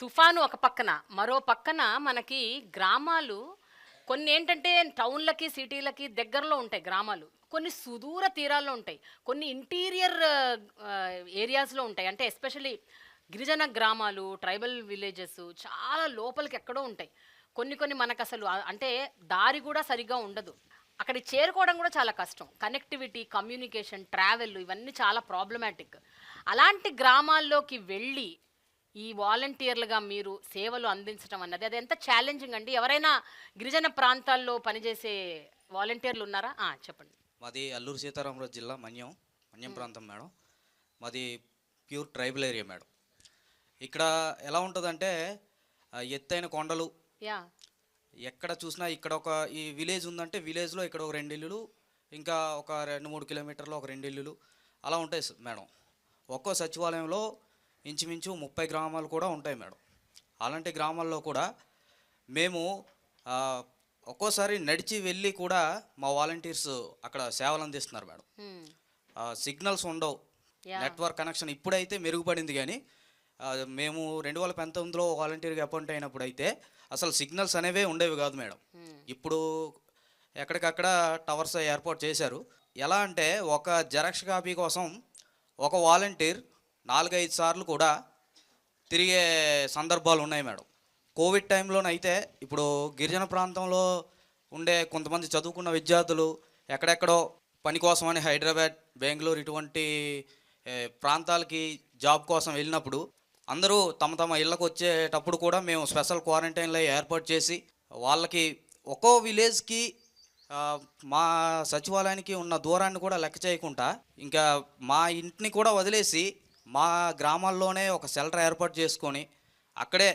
తుఫాను ఒక పక్కన మరో పక్కన మనకి గ్రామాలు కొన్ని ఏంటంటే టౌన్లకి సిటీలకి దగ్గరలో ఉంటాయి గ్రామాలు. కొన్ని సుదూర తీరాల్లో ఉంటాయి. కొన్ని ఇంటీరియర్ ఏరియాస్లో ఉంటాయి. అంటే ఎస్పెషలీ గిరిజన గ్రామాలు ట్రైబల్ విలేజెస్ చాలా లోపలికి ఎక్కడో ఉంటాయి. కొన్ని కొన్ని మనకు అసలు అంటే దారి కూడా సరిగ్గా ఉండదు. అక్కడ చేరుకోవడం కూడా చాలా కష్టం. కనెక్టివిటీ కమ్యూనికేషన్ ట్రావెల్ ఇవన్నీ చాలా ప్రాబ్లమాటిక్. అలాంటి గ్రామాల్లోకి వెళ్ళి ఈ వాలంటీర్లుగా మీరు సేవలు అందించడం అన్నది. అది ఎంత ఛాలెంజింగ్ అండి. ఎవరైనా గిరిజన ప్రాంతాల్లో పనిచేసే వాలంటీర్లు ఉన్నారా? చెప్పండి. మాది అల్లూరు సీతారామరాజు జిల్లా మన్యం మన్యం ప్రాంతం మేడం. మాది ప్యూర్ ట్రైబల్ ఏరియా మేడం. ఇక్కడ ఎలా ఉంటుందంటే ఎత్తైన కొండలు. యా. ఎక్కడ చూసినా ఇక్కడ ఒక ఈ విలేజ్ ఉందంటే విలేజ్లో ఇక్కడ ఒక రెండు ఇల్లులు ఇంకా ఒక రెండు మూడు కిలోమీటర్లో ఒక రెండు ఇల్లులు అలా ఉంటాయి మేడం. ఒక్కో సచివాలయంలో ఇంచుమించు ముప్పై గ్రామాలు కూడా ఉంటాయి మేడం అలాంటి గ్రామాల్లో కూడా మేము ఒక్కోసారి నడిచి వెళ్ళి కూడా మా వాలంటీర్స్ అక్కడ సేవలు అందిస్తున్నారు మేడం. సిగ్నల్స్ ఉండవు. నెట్వర్క్ కనెక్షన్ ఇప్పుడైతే మెరుగుపడింది కానీ మేము రెండు వేల పంతొమ్మిదిలో వాలంటీర్గా అపాయింట్ అయినప్పుడు అయితే అసలు సిగ్నల్స్ అనేవే ఉండేవి కాదు మేడం. ఇప్పుడు ఎక్కడికక్కడ టవర్స్ ఏర్పాటు చేశారు ఎలా అంటే ఒక జెరాక్స్ కాపీ కోసం ఒక వాలంటీర్ నాలుగైదు సార్లు కూడా తిరిగే సందర్భాలు ఉన్నాయి మేడం. కోవిడ్ టైంలోనైతే ఇప్పుడు గిరిజన ప్రాంతంలో ఉండే కొంతమంది చదువుకున్న విద్యార్థులు ఎక్కడెక్కడో పని కోసమని హైదరాబాద్ బెంగళూరు ఇటువంటి ప్రాంతాలకి జాబ్ కోసం వెళ్ళినప్పుడు అందరూ తమ తమ ఇళ్ళకు వచ్చేటప్పుడు కూడా మేము స్పెషల్ క్వారంటైన్లో ఏర్పాటు చేసి వాళ్ళకి ఒక్కో విలేజ్కి మా సచివాలయానికి ఉన్న దూరాన్ని కూడా లెక్క చేయకుండా ఇంకా మా ఇంటిని కూడా వదిలేసి మా గ్రామాల్లోనే ఒక షెల్టర్ ఏర్పాటు చేసుకొని అక్కడే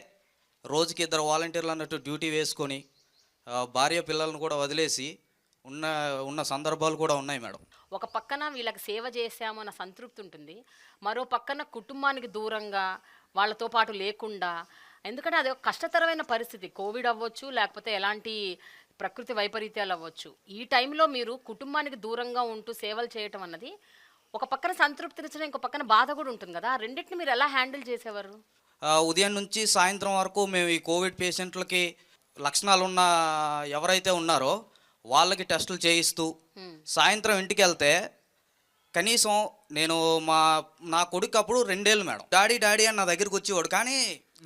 రోజుకి ఇద్దరు వాలంటీర్లు అన్నట్టు డ్యూటీ వేసుకొని భార్య పిల్లలను కూడా వదిలేసి ఉన్న ఉన్న సందర్భాలు కూడా ఉన్నాయి మేడం. ఒక పక్కన వీళ్ళకి సేవ చేశాము అన్న సంతృప్తి ఉంటుంది. మరో పక్కన కుటుంబానికి దూరంగా వాళ్ళతో పాటు లేకుండా ఎందుకంటే అది ఒక కష్టతరమైన పరిస్థితి. కోవిడ్ అవ్వచ్చు లేకపోతే ఎలాంటి ప్రకృతి వైపరీత్యాలు అవ్వచ్చు. ఈ టైంలో మీరు కుటుంబానికి దూరంగా ఉంటూ సేవలు చేయటం అన్నది ఒక పక్కన సంతృప్తినిచ్చడం ఇంకో పక్కన బాధ కూడా ఉంటుంది కదా. రెండింటిని మీరు ఎలా హ్యాండిల్ చేసేవారు? ఉదయం నుంచి సాయంత్రం వరకు మేము ఈ కోవిడ్ పేషెంట్లకి లక్షణాలు ఉన్న ఎవరైతే ఉన్నారో వాళ్ళకి టెస్టులు చేయిస్తూ సాయంత్రం ఇంటికి వెళ్తే కనీసం నేను మా నా కొడుకు అప్పుడు రెండేళ్ళు మేడం. డాడీ డాడీ అని నా దగ్గరికి వచ్చేవాడు. కానీ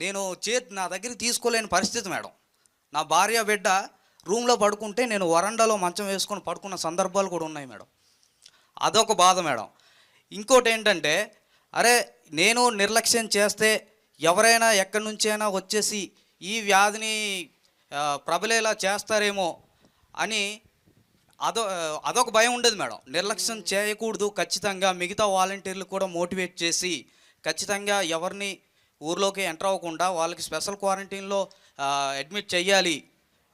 నేను చే నా దగ్గరికి తీసుకోలేని పరిస్థితి మేడం. నా భార్య బిడ్డ రూమ్లో పడుకుంటే నేను వరండాలో మంచం వేసుకొని పడుకున్న సందర్భాలు కూడా ఉన్నాయి మేడం. అదొక బాధ మేడం. ఇంకోటి ఏంటంటే అరే నేను నిర్లక్ష్యం చేస్తే ఎవరైనా ఎక్కడి నుంచైనా వచ్చేసి ఈ వ్యాధిని ప్రబలేలా చేస్తారేమో అని అదో అదొక భయం ఉండేది మేడం. నిర్లక్ష్యం చేయకూడదు. ఖచ్చితంగా మిగతా వాలంటీర్లు కూడా మోటివేట్ చేసి ఖచ్చితంగా ఎవరిని ఊర్లోకి ఎంటర్ అవ్వకుండా వాళ్ళకి స్పెషల్ క్వారంటైన్లో అడ్మిట్ చేయాలి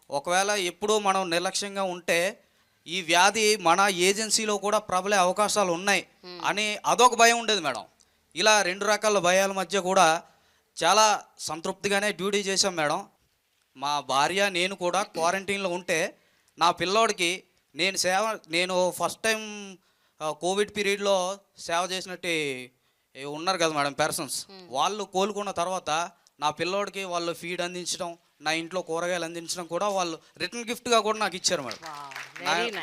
ఒకవేళ ఎప్పుడూ మనం నిర్లక్ష్యంగా ఉంటే ఈ వ్యాధి మన ఏజెన్సీలో కూడా ప్రబలే అవకాశాలు ఉన్నాయి అని అదొక భయం ఉండేది మేడం. ఇలా రెండు రకాల భయాల మధ్య కూడా చాలా సంతృప్తిగానే డ్యూటీ చేశాం మేడం. మా భార్య నేను కూడా క్వారంటైన్లో ఉంటే నా పిల్లోడికి నేను సేవ నేను ఫస్ట్ టైం కోవిడ్ పీరియడ్లో సేవ చేసినట్టు ఉన్నారు కదా మేడం పర్సన్స్ వాళ్ళు కోలుకున్న తర్వాత నా పిల్లోడికి వాళ్ళు ఫీడ్ అందించడం నా ఇంట్లో కూరగాయలు అందించడం కూడా వాళ్ళు రిటర్న్ గిఫ్ట్గా కూడా నాకు ఇచ్చారు మేడం.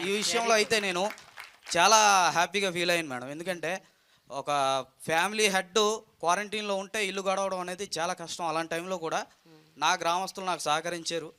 ఈ విషయంలో అయితే నేను చాలా హ్యాపీగా ఫీల్ అయ్యాను మేడం. ఎందుకంటే ఒక ఫ్యామిలీ హెడ్ క్వారంటైన్లో ఉంటే ఇల్లు గడవడం అనేది చాలా కష్టం. అలాంటి టైంలో కూడా నా గ్రామస్తులు నాకు సహకరించారు.